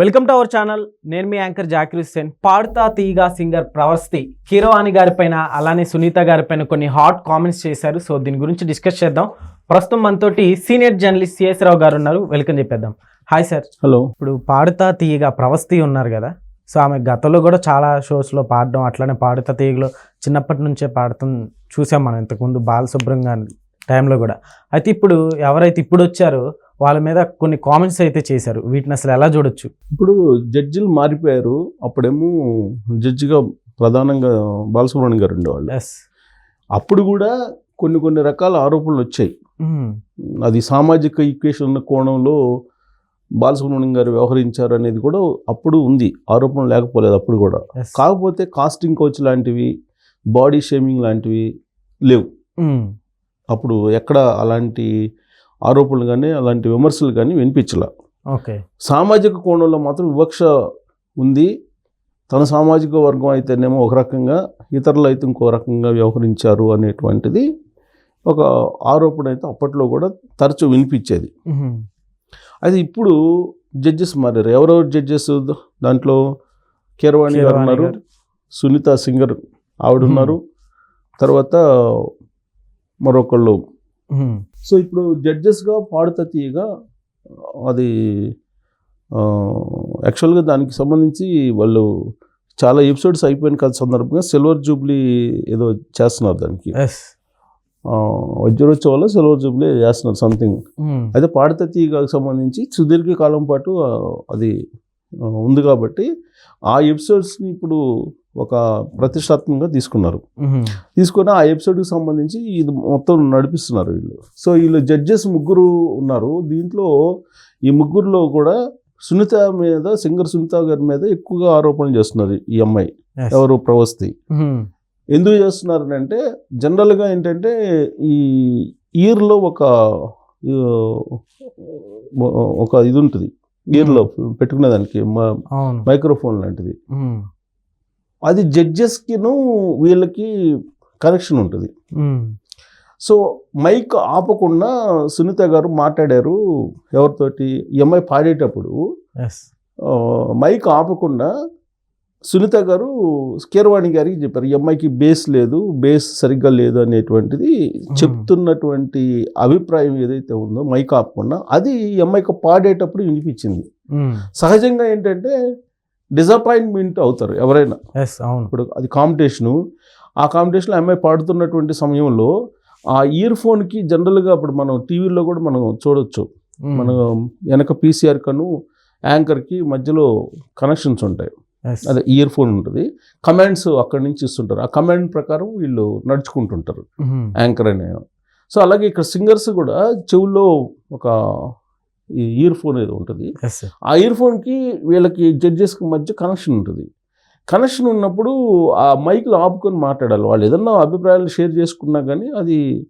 Welcome to our channel నేను మీ anchor Zakir Hussain. పాడుతా తీగా singer Pravasthi. Keeravani గారిపైన అలానే సునీత గారిపైన కొన్ని హాట్ కామెంట్స్ చేశారు. సో దీని గురించి డిస్కస్ చేద్దాం. ప్రస్తుతం మనతోటి సీనియర్ జర్నలిస్ట్ సిఎస్ రావు గారు ఉన్నారు. వెల్కమ్ చెప్పేద్దాం. హాయ్ సార్ హలో ఇప్పుడు పాడుతా తీయగా ప్రవస్తి ఉన్నారు కదా. సో ఆమె గతంలో కూడా చాలా షోస్లో పాడడం అట్లానే పాడుతా తీయగలో చిన్నప్పటి నుంచే పాడుతాం చూసాం మనం ఇంతకుముందు బాలసుబ్రహ్మణ్యం టైంలో కూడా. అయితే ఇప్పుడు ఎవరైతే ఇప్పుడు వచ్చారో వాళ్ళ మీద కొన్ని కామెంట్స్ అయితే చేశారు. వీటిని అసలు ఎలా చూడొచ్చు? ఇప్పుడు జడ్జిలు మారిపోయారు. అప్పుడేమో జడ్జిగా ప్రధానంగా బాలసుబ్రహ్మణ్యం గారు ఉండేవాళ్ళు. ఎస్ అప్పుడు కూడా కొన్ని కొన్ని రకాల ఆరోపణలు వచ్చాయి. అది సామాజిక ఈక్వేషన్ కోణంలో బాలసుబ్రహ్మణ్యం గారు వ్యవహరించారు అనేది కూడా అప్పుడు ఉంది. ఆరోపణ లేకపోలేదు అప్పుడు కూడా. కాకపోతే కాస్టింగ్ కోచ్ లాంటివి బాడీ షేమింగ్ లాంటివి లేవు. అప్పుడు ఎక్కడ అలాంటి ఆరోపణలు కానీ అలాంటి విమర్శలు కానీ వినిపించలే. ఓకే. సామాజిక కోణంలో మాత్రం వివక్ష ఉంది. తన సామాజిక వర్గం అయితేనేమో ఒక రకంగా ఇతరులు అయితే ఇంకో రకంగా వ్యవహరించారు అనేటువంటిది ఒక ఆరోపణ అయితే అప్పట్లో కూడా తరచూ వినిపించేది. అయితే ఇప్పుడు జడ్జెస్ మారారు. ఎవరెవరు జడ్జెస్? దాంట్లో కీరవాణి గారు ఉన్నారు. సునీత సింగర్ ఆవిడ ఉన్నారు. తర్వాత మరొకళ్ళు సో ఇప్పుడు జడ్జెస్గా పాడుతా తీయగా అది యాక్చువల్గా దానికి సంబంధించి వాళ్ళు చాలా ఎపిసోడ్స్ అయిపోయిన కదా సందర్భంగా సిల్వర్ జూబ్లీ ఏదో చేస్తున్నారు దానికి. వజ్రోత్సవాల్లో సిల్వర్ జూబ్లీ చేస్తున్నారు సంథింగ్. అయితే పాడుతా సంబంధించి సుదీర్ఘ కాలం పాటు అది ఉంది కాబట్టి ఆ ఎపిసోడ్స్ని ఇప్పుడు ఒక ప్రతిష్టాత్మకంగా తీసుకున్నారు. తీసుకొని ఆ ఎపిసోడ్కి సంబంధించి ఇది మొత్తం నడిపిస్తున్నారు వీళ్ళు. సో వీళ్ళు జడ్జెస్ ముగ్గురు ఉన్నారు. దీంట్లో ఈ ముగ్గురులో కూడా సునీత మీద సింగర్ సునీత గారి మీద ఎక్కువగా ఆరోపణలు చేస్తున్నారు ఈ అమ్మాయి. ఎవరు? ప్రవస్తి. ఎందుకు చేస్తున్నారు అంటే జనరల్గా ఏంటంటే ఈ ఇయర్లో ఒక ఒక ఇది ఉంటుంది. ఇయర్లో పెట్టుకునే దానికి మైక్రోఫోన్ లాంటిది. అది జడ్జెస్కిను వీళ్ళకి కనెక్షన్ ఉంటుంది. సో మైక్ ఆపకుండా సునీత గారు మాట్లాడారు ఎవరితోటి ఈ అమ్మాయి పాడేటప్పుడు మైక్ ఆపకుండా సునీత గారు కీరవాణి గారికి చెప్పారు అమ్మాయికి బేస్ లేదు బేస్ సరిగ్గా లేదు అనేటువంటిది చెప్తున్నటువంటి అభిప్రాయం ఏదైతే ఉందో మైక్ ఆపకుండా అది అమ్మాయికి పాడేటప్పుడు వినిపించింది. సహజంగా ఏంటంటే డిసప్పాయింట్మెంట్ అవుతారు ఎవరైనా. ఎస్ అవును. ఇప్పుడు అది కాంపిటీషను. ఆ కాంపిటీషన్లో అమ్మాయి పాడుతున్నటువంటి సమయంలో ఆ ఇయర్ ఫోన్కి జనరల్గా ఇప్పుడు మనం టీవీలో కూడా మనం చూడొచ్చు. మన వెనక పీసీఆర్ కను యాంకర్కి మధ్యలో కనెక్షన్స్ ఉంటాయి. అదే ఇయర్ ఫోన్ ఉంటుంది. కమాండ్స్ అక్కడి నుంచి ఇస్తుంటారు. ఆ కమాండ్ ప్రకారం వీళ్ళు నడుచుకుంటుంటారు. యాంకర్ అనే. సో అలాగే ఇక్కడ సింగర్స్ కూడా చెవుల్లో ఒక ఇయర్ ఫోన్ ఏదో ఉంటుంది. ఆ ఇయర్ ఫోన్కి వీళ్ళకి జడ్జెస్కి మధ్య కనెక్షన్ ఉంటుంది. కనెక్షన్ ఉన్నప్పుడు ఆ మైక్లో ఆపుకొని మాట్లాడాలి. వాళ్ళు ఏదన్నా అభిప్రాయాలు షేర్ చేసుకున్నా కానీ అది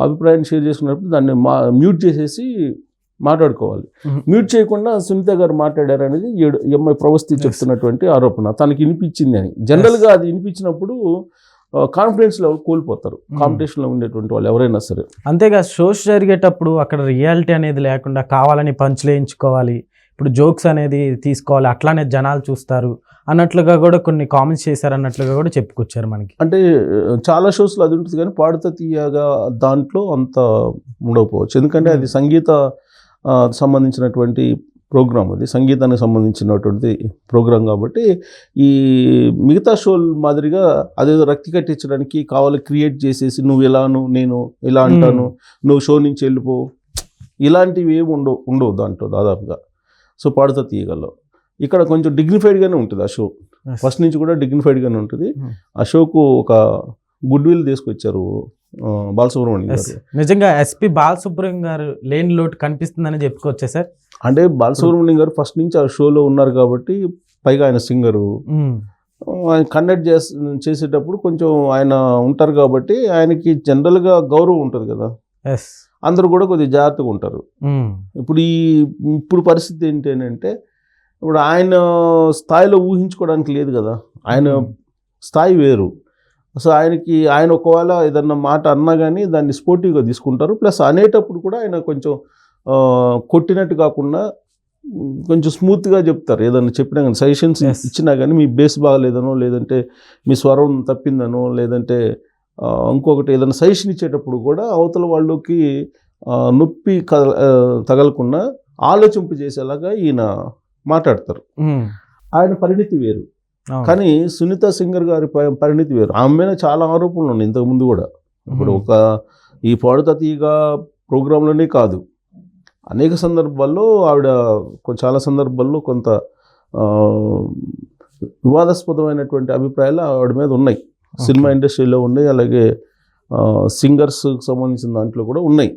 అభిప్రాయాన్ని షేర్ చేసుకున్నప్పుడు దాన్ని మా మ్యూట్ చేసేసి మాట్లాడుకోవాలి. మ్యూట్ చేయకుండా సునీత గారు మాట్లాడారు అనేది ఏడు ఎంఐ ప్రవస్తి. చెప్తున్నటువంటి ఆరోపణ. తనకి వినిపించింది అని. జనరల్గా అది వినిపించినప్పుడు కాన్ఫిడెన్స్ లెవెల్ కోల్పోతారు. కాంపిటీషన్లో ఉండేటువంటి వాళ్ళు ఎవరైనా సరే. అంతేగా షోస్ జరిగేటప్పుడు అక్కడ రియాలిటీ అనేది లేకుండా కావాలని పంచులేయించుకోవాలి ఇప్పుడు జోక్స్ అనేది తీసుకోవాలి అట్లానే జనాలు చూస్తారు అన్నట్లుగా కూడా కొన్ని కామెంట్స్ చేశారు అన్నట్లుగా కూడా చెప్పుకొచ్చారు మనకి. అంటే చాలా షోస్లో అది ఉంటుంది కానీ పాడుతా తీయగా దాంట్లో అంత ఉండకపోవచ్చు. ఎందుకంటే అది సంగీత సంబంధించినటువంటి ప్రోగ్రామ్ అది. సంగీతానికి సంబంధించినటువంటి ప్రోగ్రామ్ కాబట్టి ఈ మిగతా షోల మాదిరిగా అదేదో రక్తి కట్టించడానికి కావాలి క్రియేట్ చేసేసి నువ్వు ఇలాను నేను ఇలా అంటాను నువ్వు షో నుంచి వెళ్ళిపో. ఇలాంటివి ఏమి ఉండవు ఉండవు దాంట్లో దాదాపుగా. సో పాడుతా తీయగలవు. ఇక్కడ కొంచెం డిగ్నిఫైడ్గానే ఉంటుంది ఆ షో. ఫస్ట్ నుంచి కూడా డిగ్నిఫైడ్గానే ఉంటుంది. ఆ షోకు ఒక గుడ్ విల్ తీసుకొచ్చారు బాలసుబ్రహ్మణ్యం గారు. నిజంగా ఎస్పి బాలసుబ్రహ్మణ్యం గారు లేని లోటు కనిపిస్తుందని చెప్పుకోవచ్చా సార్? అంటే బాలసుబ్రహ్మణ్యం గారు ఫస్ట్ నుంచి ఆ షోలో ఉన్నారు కాబట్టి పైగా ఆయన సింగరు ఆయన కండక్ట్ చేస్ చేసేటప్పుడు కొంచెం ఆయన ఉంటారు కాబట్టి ఆయనకి జనరల్గా గౌరవం ఉంటుంది కదా. అందరూ కూడా కొద్దిగా జాగ్రత్తగా ఉంటారు. ఇప్పుడు ఈ ఇప్పుడు పరిస్థితి ఏంటి అని అంటే ఇప్పుడు ఆయన స్థాయిలో ఊహించుకోవడానికి లేదు కదా. ఆయన స్థాయి వేరు. సో ఆయనకి ఆయన ఒకవేళ ఏదన్నా మాట అన్నా కానీ దాన్ని స్పోర్టివ్గా తీసుకుంటారు. ప్లస్ అనేటప్పుడు కూడా ఆయన కొంచెం కొట్టినట్టు కాకుండా కొంచెం స్మూత్గా చెప్తారు. ఏదన్నా చెప్పినా కానీ సజెషన్స్. ఇచ్చినా కానీ మీ బేస్ బాగలేదనో లేదంటే మీ స్వరం తప్పిందనో లేదంటే ఇంకొకటి ఏదైనా సజెషన్ ఇచ్చేటప్పుడు కూడా అవతల వాళ్ళకి నొప్పి తగలకుండా ఆలోచింపు చేసేలాగా ఈయన మాట్లాడతారు. ఉమ్, ఆయన పరిణితి వేరు. కానీ సునీత సింగర్ గారి పరిణితి వేరు. ఆమె మీద చాలా ఆరోపణలు ఉన్నాయి ఇంతకు ముందు కూడా. ఇప్పుడు ఉమ్, ఒక ఈ పాడుతా తీగ ప్రోగ్రాంలోనే కాదు. అనేక సందర్భాల్లో ఆవిడ చాలా సందర్భాల్లో కొంత వివాదాస్పదమైనటువంటి అభిప్రాయాలు ఆవిడ మీద ఉన్నాయి. సినిమా ఇండస్ట్రీలో ఉన్నాయి. అలాగే సింగర్స్ సంబంధించిన దాంట్లో కూడా ఉన్నాయి.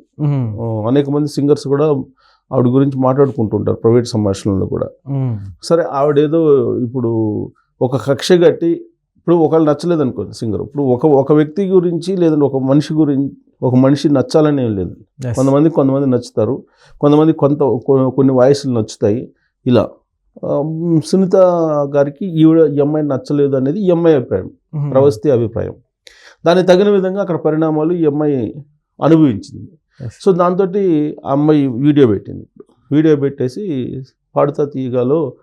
అనేక మంది సింగర్స్ కూడా ఆవిడ గురించి మాట్లాడుకుంటుంటారు ప్రైవేట్ సంభాషణలో కూడా. సరే ఆవిడేదో ఇప్పుడు ఒక కక్ష కట్టి ఇప్పుడు ఒకళ్ళు నచ్చలేదు అనుకోండి సింగర్. ఇప్పుడు ఒక ఒక వ్యక్తి గురించి లేదంటే ఒక మనిషి గురించి ఒక మనిషి నచ్చాలని ఏం లేదు. కొంతమంది కొంతమంది నచ్చుతారు. కొంతమంది కొంత కొ- కొన్ని వాయిస్లు నచ్చుతాయి. ఇలా. సునీత గారికి ఈవిడ ఈ అమ్మాయి నచ్చలేదు అనేది ఈ అమ్మాయి అభిప్రాయం. ప్రవస్తి అభిప్రాయం. దానికి తగిన విధంగా అక్కడ పరిణామాలు ఈ అమ్మాయి అనుభవించింది. సో దాంతో ఆ అమ్మాయి వీడియో పెట్టింది. వీడియో పెట్టేసి పాడుతా తీయగాలో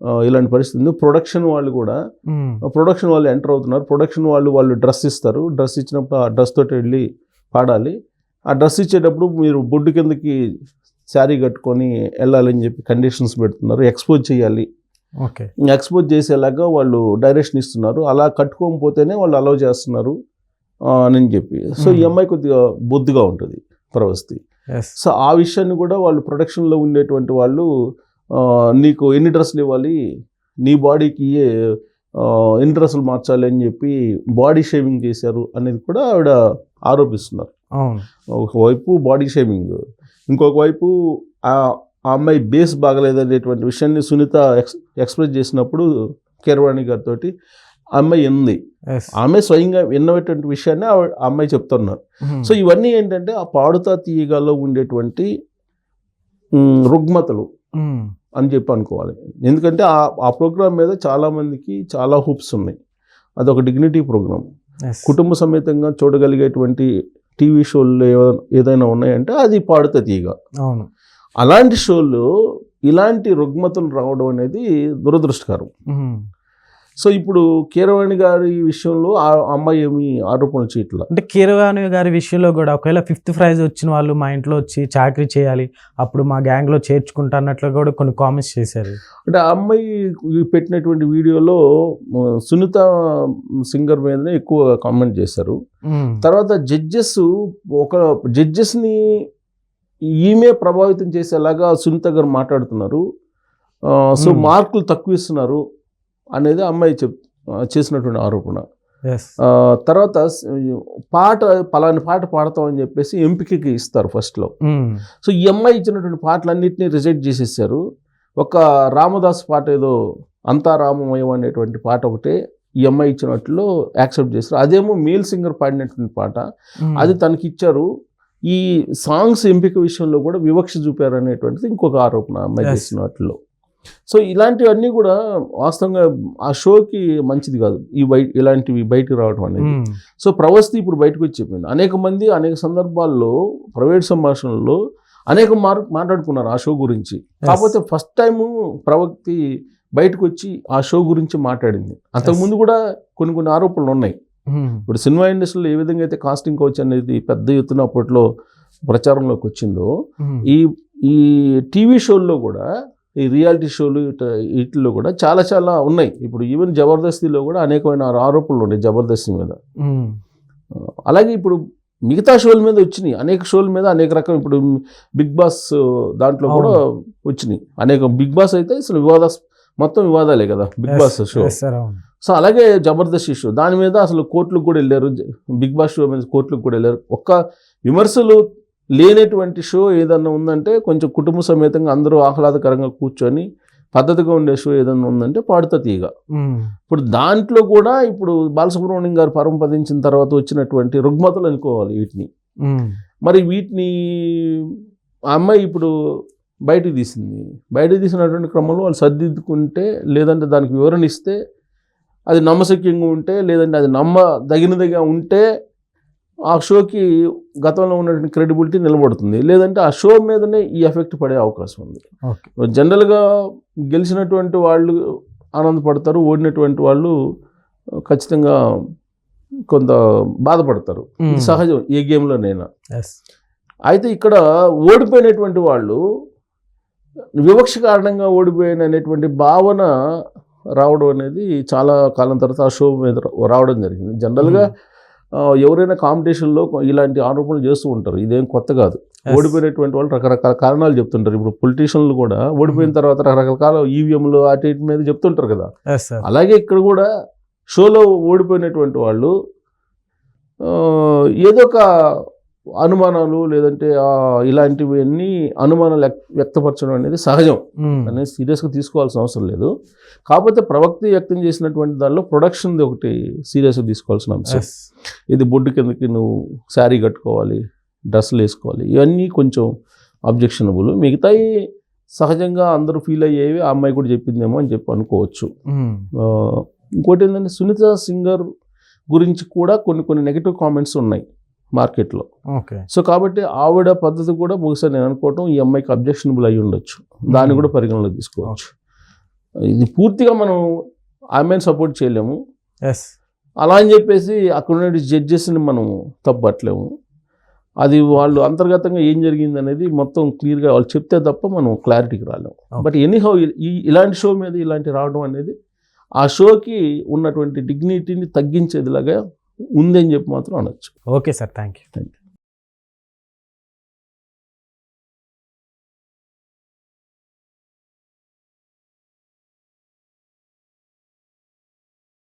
ఇలాంటి పరిస్థితి ఉంది. ప్రొడక్షన్ వాళ్ళు కూడా ప్రొడక్షన్ వాళ్ళు ఎంటర్ అవుతున్నారు. ప్రొడక్షన్ వాళ్ళు వాళ్ళు డ్రెస్ ఇస్తారు. డ్రెస్ ఇచ్చినప్పుడు ఆ డ్రెస్ తోటి వెళ్ళి పాడాలి. ఆ డ్రెస్ ఇచ్చేటప్పుడు మీరు బొడ్డు కిందకి శారీ కట్టుకొని వెళ్ళాలని చెప్పి కండిషన్స్ పెడుతున్నారు. ఎక్స్పోజ్ చేయాలి. ఓకే. ఎక్స్పోజ్ చేసేలాగా వాళ్ళు డైరెక్షన్ ఇస్తున్నారు. అలా కట్టుకోకపోతేనే వాళ్ళు అలౌ చేస్తున్నారు అని చెప్పి. సో ఈ. అమ్మాయి కొద్దిగా బొద్దుగా ఉంటుంది ప్రవస్తి సో ఆ విషయాన్ని కూడా వాళ్ళు ప్రొడక్షన్లో ఉండేటువంటి వాళ్ళు నీకు ఎన్ని డ్రెస్సులు ఇవ్వాలి? నీ బాడీకి ఎన్ని డ్రెస్సులు మార్చాలి అని చెప్పి బాడీ షేవింగ్ చేశారు అనేది కూడా ఆవిడ ఆరోపిస్తున్నారు. ఒకవైపు బాడీ షేవింగ్ ఇంకొక వైపు ఆ అమ్మాయి బేస్ బాగలేదనేటువంటి విషయాన్ని సునీత ఎక్స్ ఎక్స్ప్రెస్ చేసినప్పుడు కీరవాణి గారితో ఆ అమ్మాయి ఉంది. ఆమె స్వయంగా విన్నటువంటి విషయాన్ని అమ్మాయి చెప్తున్నారు. సో ఇవన్నీ ఏంటంటే ఆ పాడుతా తీయగాలో ఉండేటువంటి రుగ్మతలు. అని చెప్పి అనుకోవాలి. ఎందుకంటే ఆ ఆ ప్రోగ్రామ్ మీద చాలామందికి చాలా హోప్స్ ఉన్నాయి. అదొక డిగ్నిటీ ప్రోగ్రామ్ కుటుంబ సమేతంగా చూడగలిగేటువంటి టీవీ షోలు ఏదైనా ఉన్నాయంటే అది పాడుతా తీయగ అవును. అలాంటి షోలు ఇలాంటి రుగ్మతలు రావడం అనేది దురదృష్టకరం. సో ఇప్పుడు కీరవాణి గారి విషయంలో ఆ అమ్మాయి ఏమి ఆరోపణలు చేయట్లా? అంటే కీరవాణి గారి విషయంలో కూడా ఒకవేళ ఫిఫ్త్ ప్రైజ్ వచ్చిన వాళ్ళు మా ఇంట్లో వచ్చి చాకరీ చేయాలి అప్పుడు మా గ్యాంగ్లో చేర్చుకుంటా అన్నట్లు కూడా కొన్ని కామెంట్స్ చేశారు. అంటే ఆ అమ్మాయి పెట్టినటువంటి వీడియోలో సునీత సింగర్ మీదనే ఎక్కువ కామెంట్ చేశారు. తర్వాత జడ్జెస్ ఒక జడ్జెస్ని ఈమె ప్రభావితం చేసేలాగా సునీత గారు మాట్లాడుతున్నారు. సో. మార్కులు తక్కువ ఇస్తున్నారు అనేది అమ్మాయి చెప్ చేసినటువంటి ఆరోపణ. తర్వాత పాట పలాని పాట పాడతామని చెప్పేసి ఎంపికకి ఇస్తారు ఫస్ట్లో. ఉమ్. సో ఈ అమ్మాయి ఇచ్చినటువంటి పాటలన్నింటినీ రిజెక్ట్ చేసేసారు. ఒక రామదాస్ పాట ఏదో అంతా రామమయం అనేటువంటి పాట ఒకటే ఈ అమ్మాయి ఇచ్చినట్లు యాక్సెప్ట్ చేశారు. అదేమో మేల్ సింగర్ పాడినటువంటి పాట. ఉమ్. అది తనకి ఇచ్చారు ఈ సాంగ్స్ ఎంపిక విషయంలో కూడా వివక్ష చూపారు అనేటువంటిది ఇంకొక ఆరోపణ అమ్మాయి Yes. సో ఇలాంటివన్నీ కూడా వాస్తవంగా ఆ షోకి మంచిది కాదు. ఈ బయట ఇలాంటివి బయటకు రావడం అనేది. సో ప్రవస్తి ఇప్పుడు బయటకు వచ్చి చెప్పింది. అనేక మంది అనేక సందర్భాల్లో ప్రైవేట్ సంభాషణల్లో అనేక మార్ మాట్లాడుకున్నారు ఆ షో గురించి. కాకపోతే ఫస్ట్ టైము ప్రవక్తి బయటకు వచ్చి ఆ షో గురించి మాట్లాడింది. అంతకుముందు కూడా కొన్ని కొన్ని ఆరోపణలు ఉన్నాయి. ఇప్పుడు సినిమా ఇండస్ట్రీలో ఏ విధంగా అయితే కాస్టింగ్ కోచ్ అనేది పెద్ద ఎత్తున అప్పట్లో ప్రచారంలోకి వచ్చిందో. ఈ ఈ టీవీ షోల్లో కూడా ఈ రియాలిటీ షోలు ఇట- వీటిల్లో కూడా చాలా చాలా ఉన్నాయి. ఇప్పుడు ఈవెన్ జబర్దస్తిలో కూడా అనేకమైన ఆరోపణలు ఉన్నాయి జబర్దస్తి మీద. అలాగే ఇప్పుడు మిగతా షోల మీద వచ్చినాయి. అనేక షోల మీద అనేక రకం ఇప్పుడు బిగ్ బాస్ దాంట్లో కూడా వచ్చినాయి. అనేక బిగ్ బాస్ అయితే అసలు వివాద మొత్తం వివాదాలే కదా బిగ్ బాస్ షో. సో అలాగే జబర్దస్త్ షో. దాని మీద అసలు కోర్టులకు కూడా వెళ్ళారు. బిగ్ బాస్ షో మీద కోర్టులకు కూడా వెళ్ళారు. ఒక్క విమర్శలు లేనటువంటి షో ఏదన్నా ఉందంటే కొంచెం కుటుంబ సమేతంగా అందరూ ఆహ్లాదకరంగా కూర్చొని పద్ధతిగా ఉండే షో ఏదన్నా ఉందంటే పాడుతా తీగ. ఇప్పుడు దాంట్లో కూడా ఇప్పుడు బాలసుబ్రహ్మణ్యం గారు పరంపదించిన తర్వాత వచ్చినటువంటి రుగ్మతలు అనుకోవాలి వీటిని. మరి వీటిని ఆ అమ్మాయి ఇప్పుడు బయటికి తీసింది బయటకు తీసినటువంటి క్రమంలో వాళ్ళు సర్దిద్దుకుంటే లేదంటే దానికి వివరణ ఇస్తే అది నమ్మశక్యంగా ఉంటే లేదంటే అది నమ్మ దగినదిగా ఉంటే ఆ షోకి గతంలో ఉన్నటువంటి క్రెడిబిలిటీ నిలబడుతుంది. లేదంటే ఆ షో మీదనే ఈ ఎఫెక్ట్ పడే అవకాశం ఉంది. జనరల్గా గెలిచినటువంటి వాళ్ళు ఆనందపడతారు ఓడినటువంటి వాళ్ళు ఖచ్చితంగా కొంత బాధపడతారు. సహజం ఏ గేమ్లోనైనా. అయితే ఇక్కడ ఓడిపోయినటువంటి వాళ్ళు వివక్ష కారణంగా ఓడిపోయిన అనేటువంటి భావన రావడం అనేది చాలా కాలం తర్వాత ఆ షో మీద రావడం జరిగింది. జనరల్గా ఎవరైనా కాంపిటీషన్లో ఇలాంటి ఆరోపణలు చేస్తూ ఉంటారు. ఇదేం కొత్త కాదు. ఓడిపోయినటువంటి వాళ్ళు రకరకాల కారణాలు చెప్తుంటారు. ఇప్పుడు పొలిటీషియన్లు కూడా ఓడిపోయిన తర్వాత రకరకాల ఈవీఎంలు అటు ఇటు మీద చెప్తుంటారు కదా. అలాగే ఇక్కడ కూడా షోలో ఓడిపోయినటువంటి వాళ్ళు ఏదో ఒక అనుమానాలు లేదంటే ఆ, ఇలాంటివి అన్నీ అనుమానాలు వ్యక్- వ్యక్తపరచడం అనేది సహజం. అనేది సీరియస్గా తీసుకోవాల్సిన అవసరం లేదు. కాకపోతే ప్రవక్త వ్యక్తం చేసినటువంటి దానిలో ప్రొడక్షన్ది ఒకటి సీరియస్గా తీసుకోవాల్సిన అంశం. ఇది బొడ్డు కిందకి నువ్వు శారీ కట్టుకోవాలి డ్రెస్సులు వేసుకోవాలి ఇవన్నీ కొంచెం అబ్జెక్షనబుల్ మిగతాయి సహజంగా అందరూ ఫీల్ అయ్యేవి ఆ అమ్మాయి కూడా చెప్పిందేమో అని చెప్పి అనుకోవచ్చు. ఇంకోటి ఏంటంటే సునీత సింగర్ గురించి కూడా కొన్ని కొన్ని నెగిటివ్ కామెంట్స్ ఉన్నాయి. మార్కెట్లో. ఓకే. సో కాబట్టి ఆవిడ పద్ధతి కూడా బహుశా నేను అనుకోవటం ఈ అమ్మాయికి అబ్జెక్షనబుల్ అయి ఉండొచ్చు. దాన్ని కూడా పరిగణలో తీసుకోవచ్చు. ఇది పూర్తిగా మనం ఆమెను సపోర్ట్ చేయలేము. ఎస్ అలా అని చెప్పేసి అక్కడ ఉన్న జడ్జెస్ని మనం తప్పట్లేము. అది వాళ్ళు అంతర్గతంగా ఏం జరిగింది అనేది మొత్తం క్లియర్గా వాళ్ళు చెప్తే తప్ప మనం క్లారిటీకి రాలేము. బట్ ఎనీహౌ ఈ ఇలాంటి షో మీద ఇలాంటి రావడం అనేది ఆ షోకి ఉన్నటువంటి డిగ్నిటీని తగ్గించేదిలాగా ఉందని చెప్పి మాత్రం అనొచ్చు. Okay sir thank you